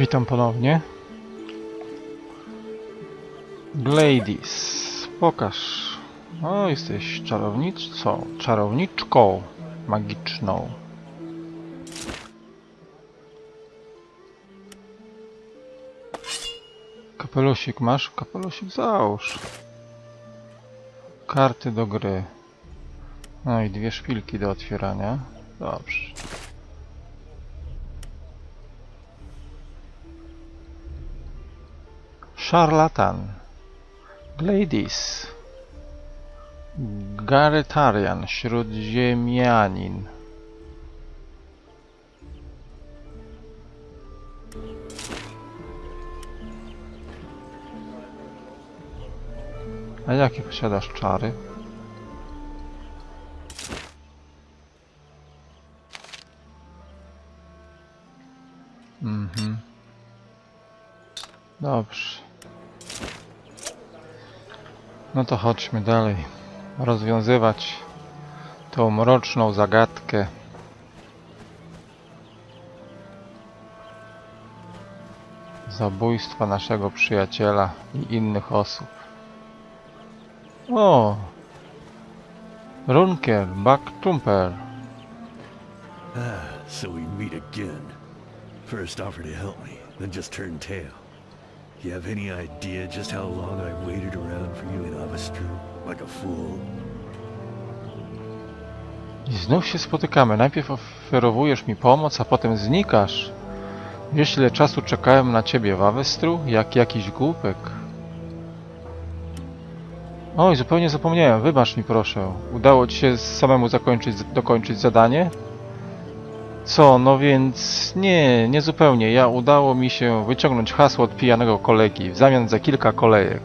Witam ponownie. Gladys, pokaż. O, jesteś czarownicą, czarowniczką magiczną. Kapelusik masz? Kapelusik załóż. Karty do gry. No i dwie szpilki do otwierania. Dobrze. Szarlatan. Gladys. Garetarian, śródziemianin. A jakie posiadasz czary? No to chodźmy dalej. Rozwiązywać tą mroczną zagadkę. Zabójstwa naszego przyjaciela i innych osób. O! Runker, Backtrumper. Ah, so we meet again. First offer to help me, then just turned tail. You have any idea just how long I waited around for you in Avastru? Like a fool. I znów się spotykamy. Najpierw oferowujesz mi pomoc, a potem znikasz. Wiesz ile czasu czekałem na ciebie w Awestru? Jak jakiś głupek. Oj, zupełnie zapomniałem. Wybacz mi proszę. Udało ci się samemu zakończyć, dokończyć zadanie? Co, no więc nie, nie zupełnie. Ja udało mi się wyciągnąć hasło od pijanego kolegi w zamian za kilka kolejek.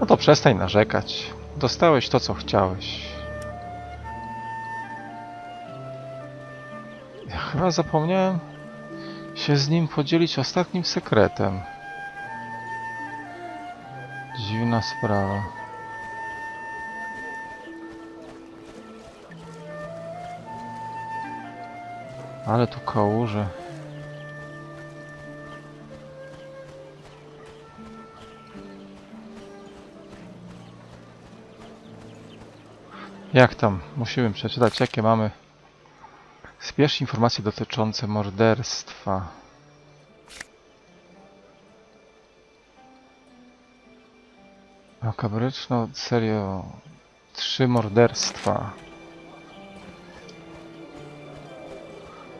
No to przestań narzekać. Dostałeś to, co chciałeś. Ja chyba zapomniałem się z nim podzielić ostatnim sekretem. Dziwna sprawa. Ale tu kałuże. Jak tam? Musimy przeczytać, jakie mamy Zbierz informacje dotyczące morderstwa. Makabryczną serię Trzy morderstwa.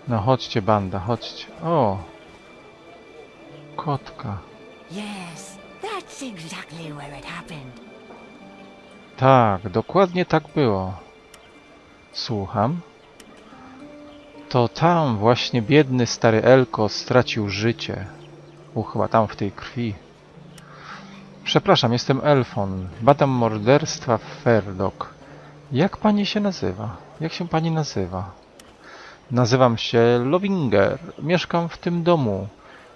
No chodźcie banda, chodźcie. O! Kotka. Yes, that's exactly where it happened. Tak, dokładnie tak było. Słucham. To tam właśnie biedny stary Elko stracił życie. U, chyba tam w tej krwi. Przepraszam, jestem Elfon. Badam morderstwa w Ferdok. Jak pani się nazywa? Jak się pani nazywa? Nazywam się Lovinger. Mieszkam w tym domu.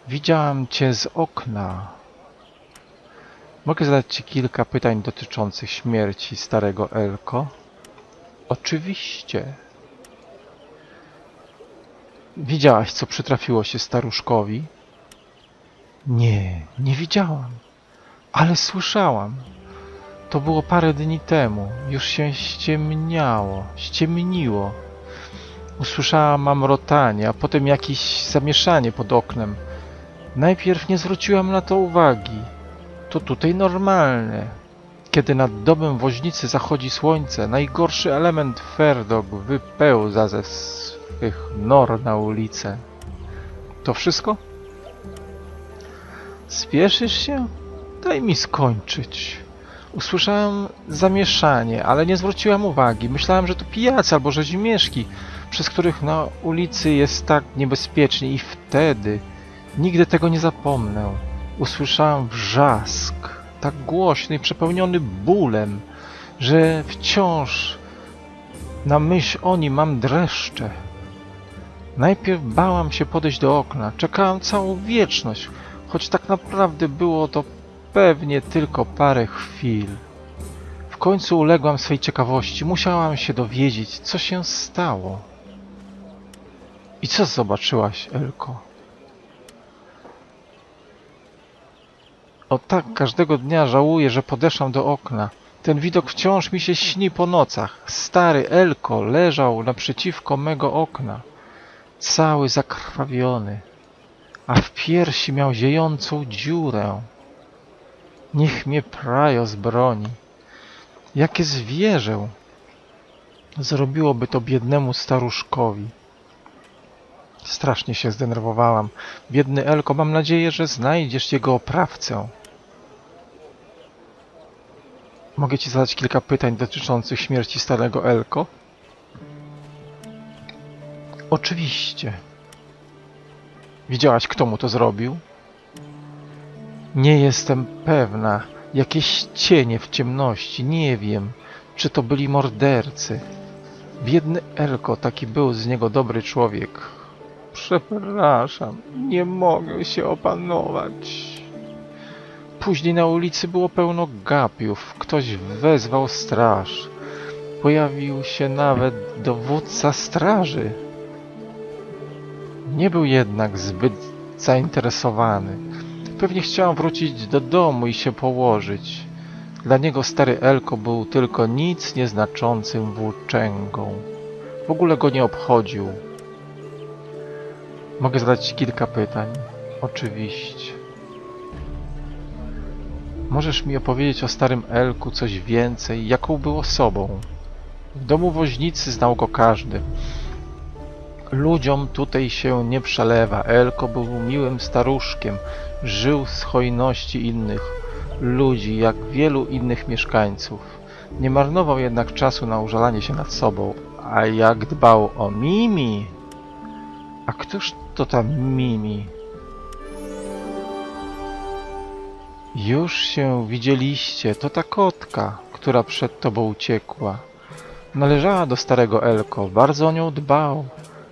Widziałam cię z okna. Mogę zadać ci kilka pytań dotyczących śmierci starego Elko? Oczywiście. Widziałaś, co przytrafiło się staruszkowi? Nie, nie widziałam. Ale słyszałam. To było parę dni temu. Już się ściemniało, ściemniło. Usłyszałam mamrotanie, a potem jakieś zamieszanie pod oknem. Najpierw nie zwróciłam na to uwagi. To tutaj normalne. Kiedy nad domem woźnicy zachodzi słońce, najgorszy element Ferdog wypełza ze swych nor na ulicę. To wszystko? Spieszysz się? Daj mi skończyć. Usłyszałem zamieszanie, ale nie zwróciłem uwagi. Myślałem, że to pijacy albo rzezimieszki, przez których na ulicy jest tak niebezpiecznie i wtedy nigdy tego nie zapomnę. Usłyszałem wrzask, tak głośny i przepełniony bólem, że wciąż na myśl o nim mam dreszcze. Najpierw bałam się podejść do okna, czekałam całą wieczność, choć tak naprawdę było to pewnie tylko parę chwil. W końcu uległam swej ciekawości, musiałam się dowiedzieć, co się stało. I co zobaczyłaś, Elko? O tak, każdego dnia żałuję, że podeszłam do okna. Ten widok wciąż mi się śni po nocach. Stary Elko leżał naprzeciwko mego okna, cały zakrwawiony, a w piersi miał ziejącą dziurę. Niech mnie Prajos broni. Jakie zwierzę zrobiłoby to biednemu staruszkowi? Strasznie się zdenerwowałam. Biedny Elko, mam nadzieję, że znajdziesz jego oprawcę. Mogę ci zadać kilka pytań dotyczących śmierci starego Elko? Oczywiście. Widziałaś, kto mu to zrobił? Nie jestem pewna. Jakieś cienie w ciemności. Nie wiem, czy to byli mordercy. Biedny Elko, taki był z niego dobry człowiek. Przepraszam, nie mogę się opanować. Później na ulicy było pełno gapiów. Ktoś wezwał straż. Pojawił się nawet dowódca straży. Nie był jednak zbyt zainteresowany. Pewnie chciał wrócić do domu i się położyć. Dla niego stary Elko był tylko nic nieznaczącym włóczęgą. W ogóle go nie obchodził. Mogę zadać kilka pytań? Oczywiście. Możesz mi opowiedzieć o starym Elku coś więcej? Jaką był osobą? W domu woźnicy znał go każdy. Ludziom tutaj się nie przelewa. Elko był miłym staruszkiem. Żył z hojności innych ludzi, jak wielu innych mieszkańców. Nie marnował jednak czasu na użalanie się nad sobą. A jak dbał o Mimi... A któż to ta Mimi? Już się widzieliście, to ta kotka, która przed tobą uciekła. Należała do starego Elko, bardzo o nią dbał.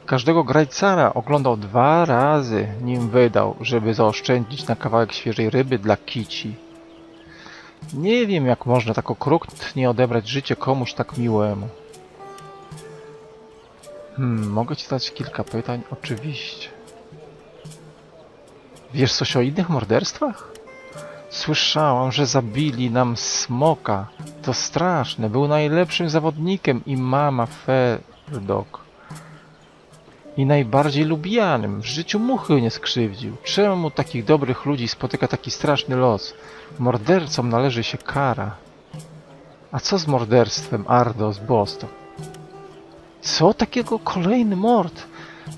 Każdego grajcara oglądał dwa razy, nim wydał, żeby zaoszczędzić na kawałek świeżej ryby dla kici. Nie wiem, jak można tak okrutnie odebrać życie komuś tak miłemu. Hmm, mogę ci zadać kilka pytań? Oczywiście. Wiesz coś o innych morderstwach? Słyszałam, że zabili nam smoka. To straszne. Był najlepszym zawodnikiem i mama Ferdok. I najbardziej lubianym. W życiu muchy nie skrzywdził. Czemu takich dobrych ludzi spotyka taki straszny los? Mordercom należy się kara. A co z morderstwem Ardos Boston? Co takiego kolejny mord?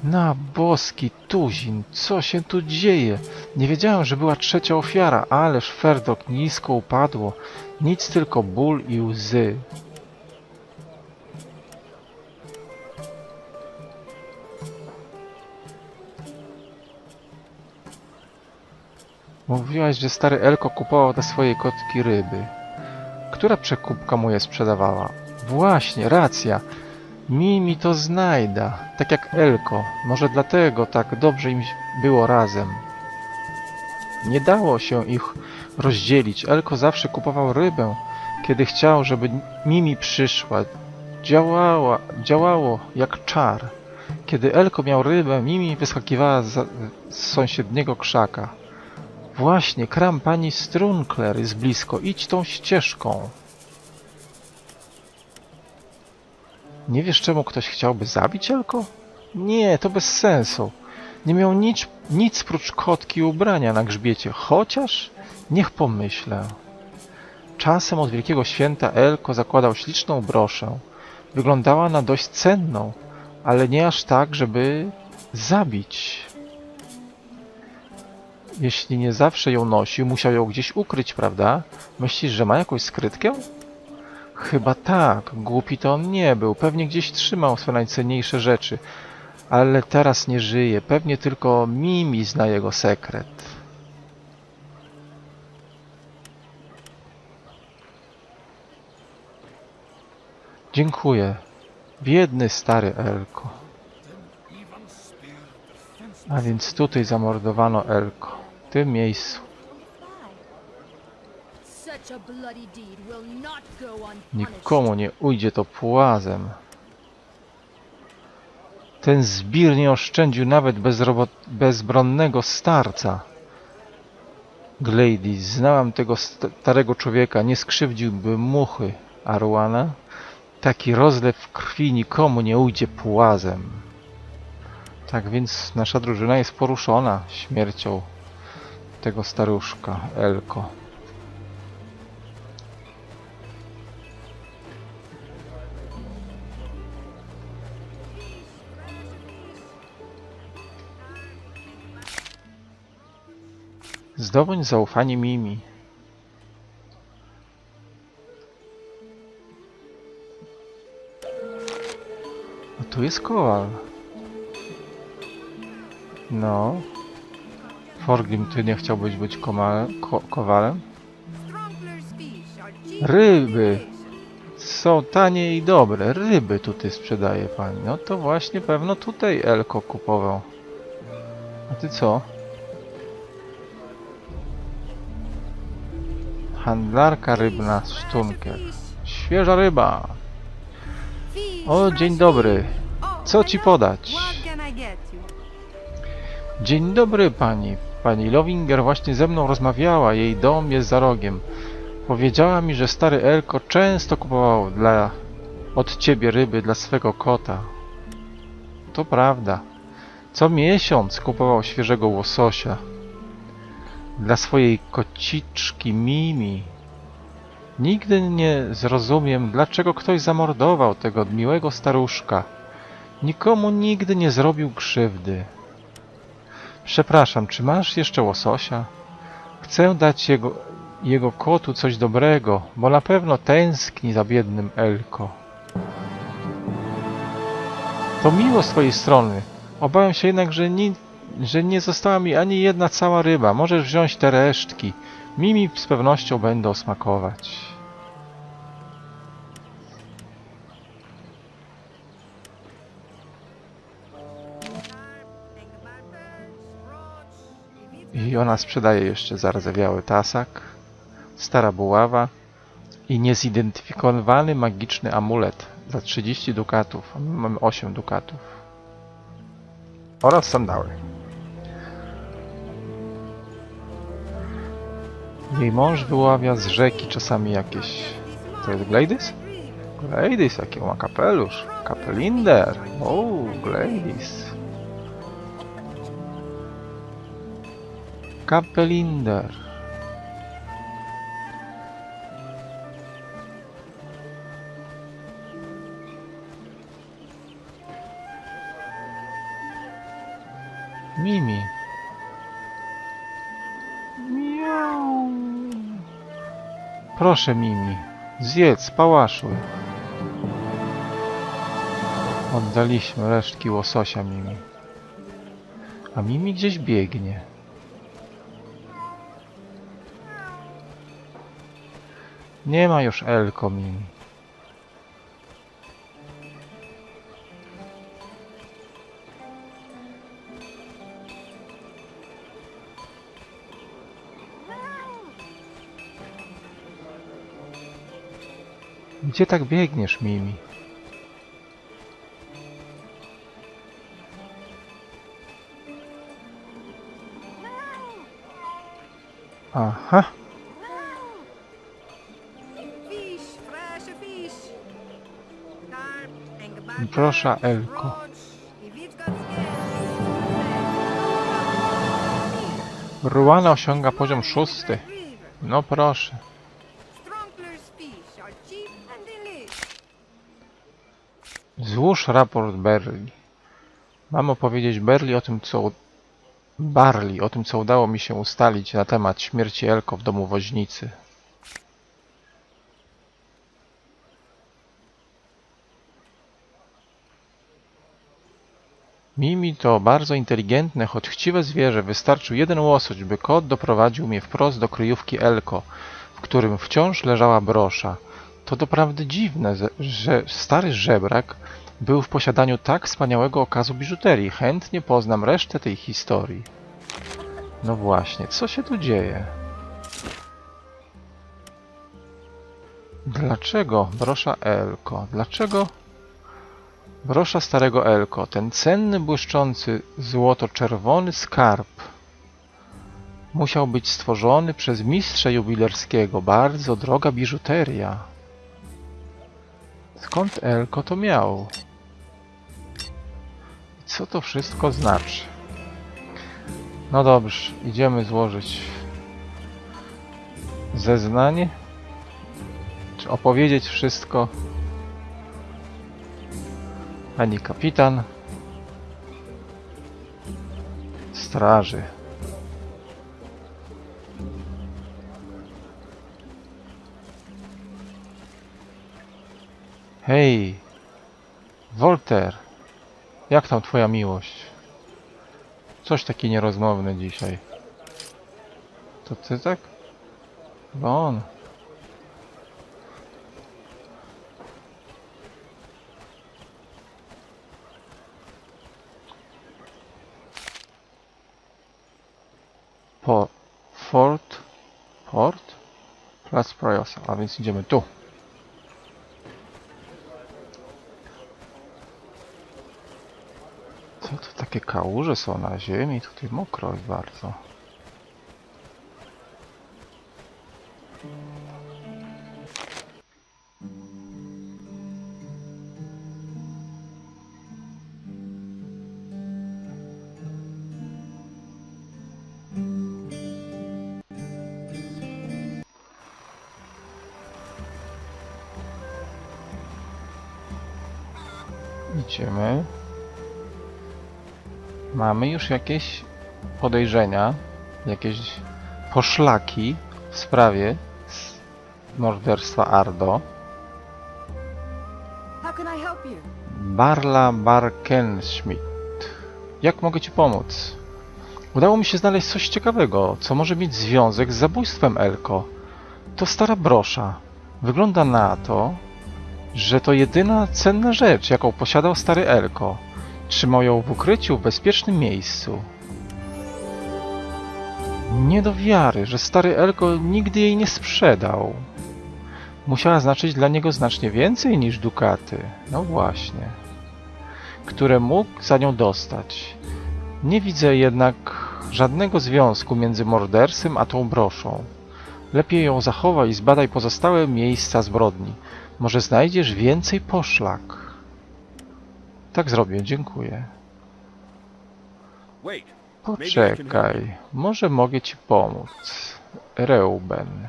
Na boski tuzin, co się tu dzieje? Nie wiedziałem, że była trzecia ofiara, ależ Ferdok nisko upadło. Nic tylko ból i łzy. Mówiłaś, że stary Elko kupował dla swojej kotki ryby. Która przekupka mu je sprzedawała? Właśnie, racja. Mimi to znajda, tak jak Elko. Może dlatego tak dobrze im było razem. Nie dało się ich rozdzielić. Elko zawsze kupował rybę, kiedy chciał, żeby Mimi przyszła. Działała, działało jak czar. Kiedy Elko miał rybę, Mimi wyskakiwała z, sąsiedniego krzaka. Właśnie, kram pani Strunkler jest blisko. Idź tą ścieżką. Nie wiesz, czemu ktoś chciałby zabić Elko? Nie, to bez sensu. Nie miał nic, nic prócz kotki i ubrania na grzbiecie, chociaż niech pomyślę. Czasem od Wielkiego Święta Elko zakładał śliczną broszę. Wyglądała na dość cenną, ale nie aż tak, żeby zabić. Jeśli nie zawsze ją nosił, musiał ją gdzieś ukryć, prawda? Myślisz, że ma jakąś skrytkę? Chyba tak. Głupi to on nie był. Pewnie gdzieś trzymał swoje najcenniejsze rzeczy. Ale teraz nie żyje. Pewnie tylko Mimi zna jego sekret. Dziękuję. Biedny stary Elko. A więc tutaj zamordowano Elko. W tym miejscu. Nikomu nie ujdzie to płazem. Ten zbir nie oszczędził nawet bezbronnego starca. Gladys, znałam tego st- starego człowieka, nie skrzywdziłby muchy Arwana. Taki rozlew krwi nikomu nie ujdzie płazem. Tak więc nasza drużyna jest poruszona śmiercią tego staruszka, Elko. Zdobądź zaufanie Mimi. A tu jest kowal. No. Forgrim, ty nie chciałbyś być ko kowalem? Ryby! Są tanie i dobre. Ryby tutaj sprzedaje pani. No to właśnie pewno tutaj Elko kupował. A ty co? Handlarka rybna Stunker. Świeża ryba. O, dzień dobry. Co ci podać? Dzień dobry pani. Pani Lowinger właśnie ze mną rozmawiała. Jej dom jest za rogiem. Powiedziała mi, że stary Elko często kupował dla od ciebie ryby dla swego kota. To prawda. Co miesiąc kupował świeżego łososia. Dla swojej kociczki Mimi. Nigdy nie zrozumiem, dlaczego ktoś zamordował tego miłego staruszka. Nikomu nigdy nie zrobił krzywdy. Przepraszam, czy masz jeszcze łososia? Chcę dać jego, jego kotu coś dobrego, bo na pewno tęskni za biednym Elko. To miło z twojej strony. Obawiam się jednak, że, ni, że nie została mi ani jedna cała ryba. Możesz wziąć te resztki. Mimi z pewnością będą smakować. I ona sprzedaje jeszcze zardzewiały tasak, stara buława i niezidentyfikowany magiczny amulet za 30 dukatów. Mamy 8 dukatów. Oraz sandały. Jej mąż wyławia z rzeki czasami jakieś... To jest Gladys? Gladys, jaki ma kapelusz. Kapelinder. O, Gladys. Kapelinder. Proszę, Mimi. Zjedz, pałaszuj. Oddaliśmy resztki łososia Mimi. A Mimi gdzieś biegnie. Nie ma już Elko Mimi. Gdzie tak biegniesz, Mimi? Aha. Proszę, Elko. Ruana osiąga poziom szósty. No proszę. Raport Berli. Mam opowiedzieć Berli o tym, co... Barli, o tym, co udało mi się ustalić na temat śmierci Elko w domu woźnicy. Mimi to bardzo inteligentne, choć chciwe zwierzę. Wystarczył jeden łosoś, by kot doprowadził mnie wprost do kryjówki Elko, w którym wciąż leżała brosza. To doprawdy dziwne, że stary żebrak był w posiadaniu tak wspaniałego okazu biżuterii. Chętnie poznam resztę tej historii. No właśnie, co się tu dzieje? Dlaczego brosza Elko? Dlaczego brosza starego Elko? Ten cenny, błyszczący, złoto-czerwony skarb musiał być stworzony przez mistrza jubilerskiego. Bardzo droga biżuteria. Skąd Elko to miał? Co to wszystko znaczy? No dobrze, idziemy złożyć zeznanie. Czy opowiedzieć wszystko? Pani kapitan straży. Hej, Wolter, jak tam twoja miłość? Coś taki nierozmowny dzisiaj. To ty tak? Bo on. Po... Fort... Port? Plac Projosa, a więc idziemy tu. Co to takie kałuże są na ziemi? Tutaj mokro jest bardzo. Mamy już jakieś podejrzenia, jakieś poszlaki w sprawie morderstwa Ardo. Barla Barkenschmidt. Jak mogę Ci pomóc? Udało mi się znaleźć coś ciekawego, co może mieć związek z zabójstwem Elko. To stara brosza. Wygląda na to, że to jedyna cenna rzecz, jaką posiadał stary Elko. Trzymał ją w ukryciu w bezpiecznym miejscu. Nie do wiary, że stary Elko nigdy jej nie sprzedał. Musiała znaczyć dla niego znacznie więcej niż dukaty. No właśnie. Które mógł za nią dostać. Nie widzę jednak żadnego związku między morderstwem a tą broszą. Lepiej ją zachowaj i zbadaj pozostałe miejsca zbrodni. Może znajdziesz więcej poszlak. Tak zrobię, dziękuję. Poczekaj, może mogę ci pomóc. Reuben.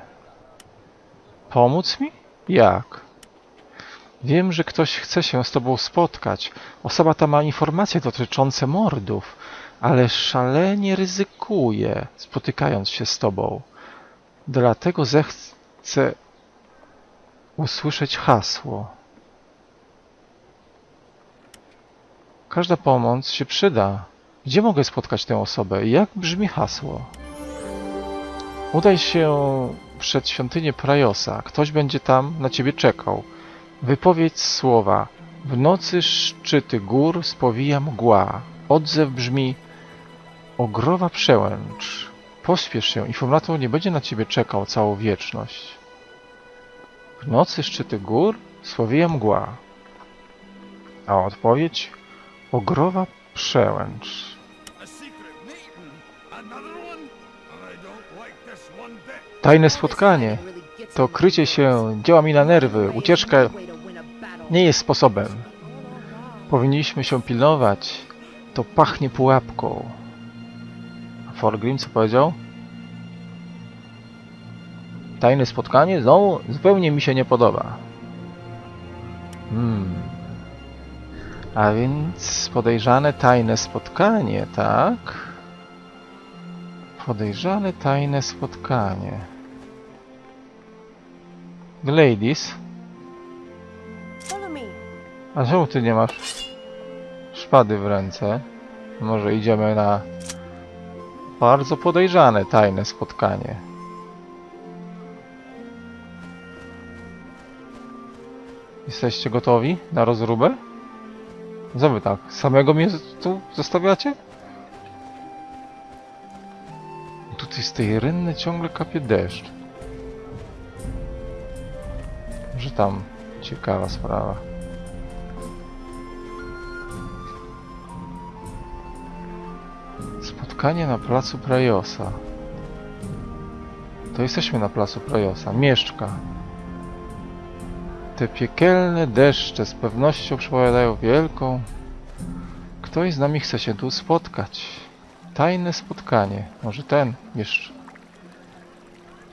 Pomóc mi? Jak? Wiem, że ktoś chce się z tobą spotkać. Osoba ta ma informacje dotyczące mordów, ale szalenie ryzykuje, spotykając się z tobą. Dlatego zechcę usłyszeć hasło. Każda pomoc się przyda. Gdzie mogę spotkać tę osobę? Jak brzmi hasło? Udaj się przed świątynię Prajosa. Ktoś będzie tam na ciebie czekał. Wypowiedz słowa. W nocy szczyty gór spowija mgła. Odzew brzmi Ogrowa przełęcz. Pospiesz się, informator nie będzie na ciebie czekał całą wieczność. W nocy szczyty gór spowija mgła. A odpowiedź Ogrowa przełęcz. Tajne spotkanie. To krycie się działa mi na nerwy. Ucieczka nie jest sposobem. Powinniśmy się pilnować. To pachnie pułapką. A Forgrim co powiedział? Tajne spotkanie? Znowu zupełnie mi się nie podoba. Hmm. A więc podejrzane tajne spotkanie, tak? Podejrzane tajne spotkanie. Gladys, a czemu ty nie masz szpady w ręce? Może idziemy na bardzo podejrzane tajne spotkanie. Jesteście gotowi na rozróbę? Co wy tak? Samego mnie tu zostawiacie? Tutaj z tej rynny ciągle kapie deszcz. Że tam ciekawa sprawa. Spotkanie na placu Prajosa. to jesteśmy na placu Projosa. Mieszczka. Te piekielne deszcze z pewnością przepowiadają wielką... Ktoś z nami chce się tu spotkać. Tajne spotkanie. Może ten jeszcze.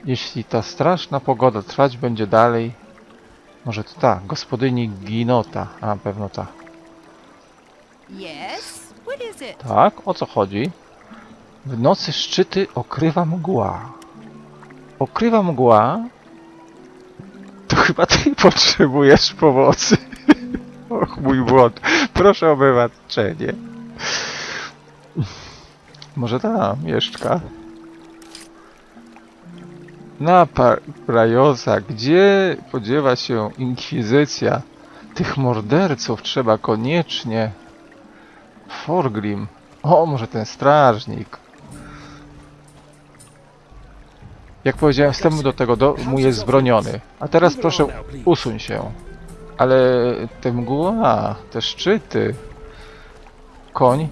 Jeśli ta straszna pogoda trwać będzie dalej, może to ta, gospodyni Ginota. A, pewno ta. Yes? What is it? Tak, o co chodzi? W nocy szczyty okrywa mgła. Okrywa mgła? Chyba ty potrzebujesz pomocy. Och, mój błąd. Proszę o wybaczenie. Może ta mieszczka? Na Prajosa, gdzie podziewa się inkwizycja? Tych morderców trzeba koniecznie... Forgrim. O, może ten strażnik. Jak powiedziałem, wstęp do tego domu jest zbroniony. A teraz proszę, usuń się. Ale te mgła, te szczyty. Koń?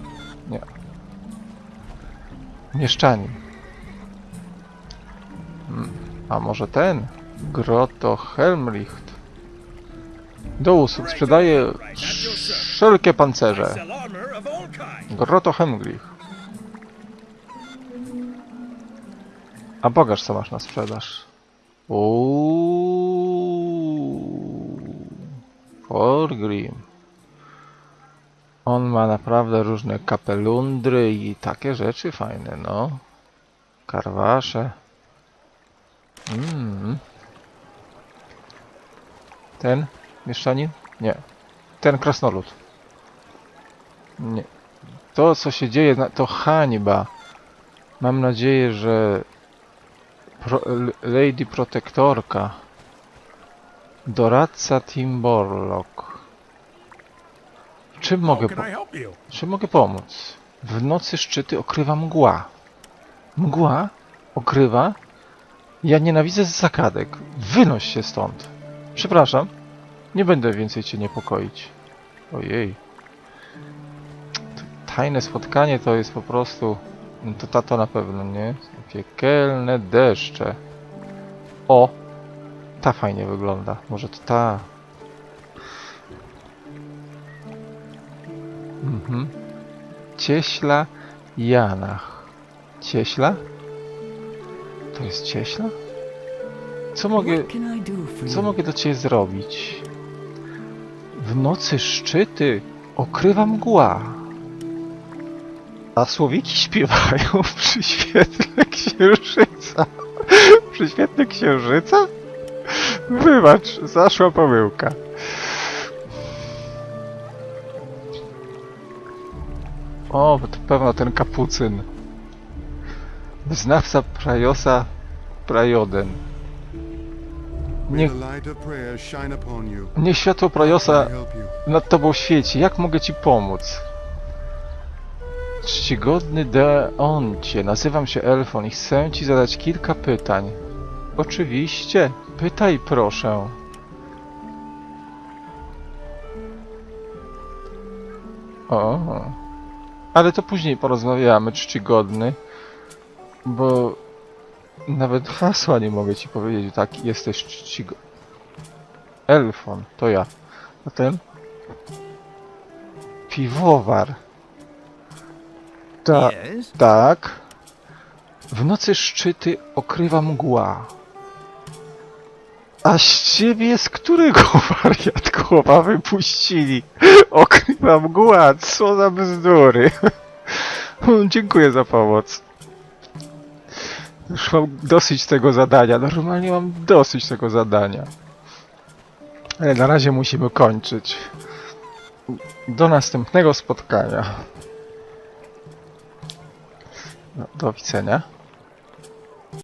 Nie. Mieszczanin. Hmm, A może ten? Grotto Helmricht. Do usług sprzedaje wszelkie pancerze. Grotto Helmricht. A bogaż co masz na sprzedaż? Uuuu. Forgrim. On ma naprawdę różne kapelundry i takie rzeczy fajne, no. Karwasze. Mm. Ten? Mieszczanin? Nie. Ten krasnolud. Nie. To, co się dzieje, to hańba. Mam nadzieję, że Pro, Lady Protektorka, doradca Timborlock. Czym mogę, po, czym mogę pomóc? W nocy szczyty okrywa mgła. Mgła? Okrywa? Ja nienawidzę zakadek. Wynoś się stąd. Przepraszam. Nie będę więcej cię niepokoić. Ojej. Tajne spotkanie to jest po prostu... No to tato na pewno, nie? Piekielne deszcze. O! Ta fajnie wygląda. Może to ta. Mhm. Cieśla Janach. Cieśla? To jest cieśla? Co mogę... Co mogę do ciebie zrobić? W nocy szczyty okrywa mgła. A słowiki śpiewają przy świetle księżyca. Przy świetle księżyca? Wybacz, zaszła pomyłka. O, to pewno ten kapucyn. Wyznawca Prajosa Prajoden. Niech, niech światło Prajosa nad tobą świeci. Jak mogę ci pomóc? Czcigodny Deoncie, nazywam się Elfon i chcę ci zadać kilka pytań. Oczywiście, pytaj proszę. O, ale to później porozmawiamy, czcigodny, bo nawet hasła nie mogę ci powiedzieć, tak, jesteś czcigodny. Elfon, to ja. A ten? Piwowar. Ta, Yes? tak. W nocy szczyty okrywa mgła. A z ciebie z którego wariatkowa wypuścili? Okrywa mgła, co za bzdury. Dziękuję za pomoc. Już mam dosyć tego zadania. Normalnie mam dosyć tego zadania. Ale na razie musimy kończyć. Do następnego spotkania. No, do widzenia.